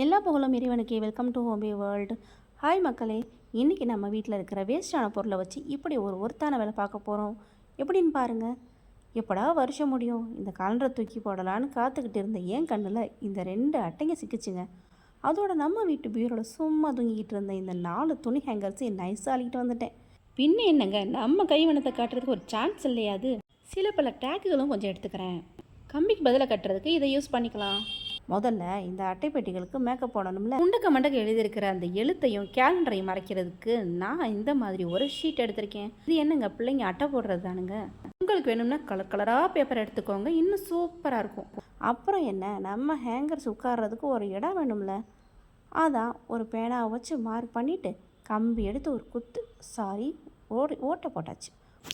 எல்லா புகழும் இறைவனுக்கே. வெல்கம் டு ஹோம்பே வேர்ல்டு ஹாய் மக்களே இன்றைக்கி நம்ம வீட்டில் இருக்கிற வேஸ்டான பொருளை வச்சு இப்படி ஒரு ஒருத்தான வேலை பார்க்க போகிறோம் எப்படின்னு பாருங்கள் எப்படா வருஷம் முடியும்? இந்த காலண்டரை தூக்கி போடலான்னு காத்துக்கிட்டு இருந்த என் கண்ணில் இந்த ரெண்டு அட்டைங்க சிக்கிச்சுங்க. அதோட நம்ம வீட்டு பியூரோட சும்மா தூங்கிக்கிட்டு இருந்த இந்த நாலு துணி ஹேங்கர்ஸை நைஸாக அழிக்கிட்டு வந்துட்டேன். பின்ன என்னங்க நம்ம கைவனத்தை காட்டுறதுக்கு ஒரு சான்ஸ் இல்லையாது சில பல டேக்குகளும் கொஞ்சம் எடுத்துக்கிறேன். கம்பிக்கு பதிலாக கட்டுறதுக்கு இதை யூஸ் பண்ணிக்கலாம். முதல்ல இந்த அட்டைப்பெட்டிகளுக்கு மேக்கப் போடணும்ல. முண்டக்க மண்டக்க எழுதியிருக்கிற அந்த எழுத்தையும் கேலண்டரையும் மறைக்கிறதுக்கு நான் இந்த மாதிரி ஒரு ஷீட் எடுத்திருக்கேன். இது என்னங்க பிள்ளைங்க அட்டை போடுறது தானுங்க? உங்களுக்கு வேணும்னா கலர் கலராக பேப்பர் எடுத்துக்கோங்க இன்னும் சூப்பராக இருக்கும். அப்புறம் என்ன நம்ம ஹேங்கர்ஸ் உட்கார்றதுக்கு ஒரு இடம் வேணும்ல. அதான் ஒரு பேனாவை வச்சு மார்க் பண்ணிவிட்டு கம்பி எடுத்து ஒரு குத்து சாரி ஓடி ஓட்டை போட்டாச்சு.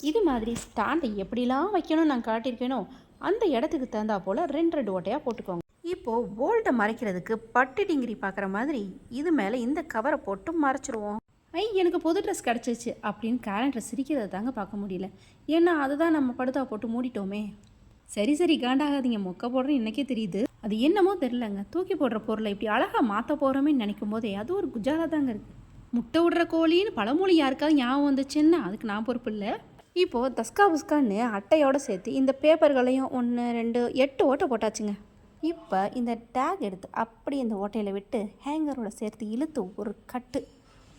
இது மாதிரி ஸ்டாண்டை எப்படிலாம் வைக்கணும்னு நான் காட்டியிருக்கேனோ அந்த இடத்துக்கு தகுந்தா போல் ரெண்டு ரெண்டு ஓட்டையாக போட்டுக்கோங்க. இப்போது போல்ட்டை மறைக்கிறதுக்கு பட்டு டிங்கிரி பார்க்குற மாதிரி இது மேலே இந்த கவரை போட்டு மறைச்சிருவோம். ஐ எனக்கு புது ட்ரெஸ் கிடச்சிச்சு அப்படின்னு கேலண்டர் சிரிக்கிறத தாங்க பார்க்க முடியல. ஏன்னா அதுதான் நம்ம படுதா போட்டு மூடிட்டோமே. சரி சரி காண்டாகாதீங்க. மொக்க போடுறேன் இன்னைக்கே தெரியுது. அது என்னமோ தெரிலங்க தூக்கி போடுற பொருளை இப்படி அழகாக மாற்ற போகிறோமேன்னு நினைக்கும் போதே அது ஒரு குஜாலா தாங்க இருக்குது முட்டை விடுற கோழின்னு பழமொழி யாருக்காவது ஞாபகம் வந்துச்சுன்னா அதுக்கு நான் பொறுப்பு இல்லை. இப்போது தஸ்கா புஸ்கான்னு அட்டையோடு சேர்த்து இந்த பேப்பர்களையும் ஒன்று ரெண்டு எட்டு ஓட்டை போட்டாச்சுங்க. இப்போ இந்த டேக் எடுத்து அப்படி இந்த ஓட்டையில் விட்டு ஹேங்கரோட சேர்த்து இழுத்து ஒரு கட்டு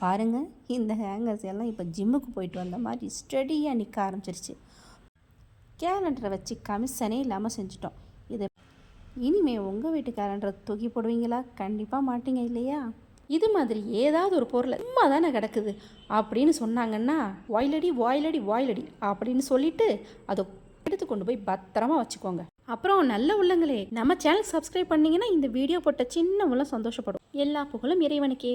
பாருங்க இந்த ஹேங்கர்ஸ் எல்லாம் இப்போ ஜிம்முக்கு போயிட்டு வந்த மாதிரி ஸ்டடியாக நிற்க ஆரம்பிச்சிருச்சு. கேலண்டரை வச்சு கமிஷனே இல்லாமல் செஞ்சுட்டோம். இது இனிமேல் உங்கள் வீட்டு கேலண்டரை தூக்கி போடுவீங்களா? கண்டிப்பாக மாட்டீங்க இல்லையா? இது மாதிரி ஏதாவது ஒரு பொருளை சும்மா தானே கிடக்குது அப்படின்னு சொன்னாங்கன்னா வாயிலடி வாயிலடி வாயிலடி அப்படின்னு சொல்லிவிட்டு அதை எடுத்து கொண்டு போய் பத்திரமா வச்சுக்கோங்க. அப்புறம் நல்ல உள்ளங்களே. நம்ம சேனல் சப்ஸ்கிரைப் பண்ணிங்கன்னா இந்த வீடியோ போட்ட சின்ன உள்ள சந்தோஷப்படும். எல்லா புகழும் இறைவனுக்கே.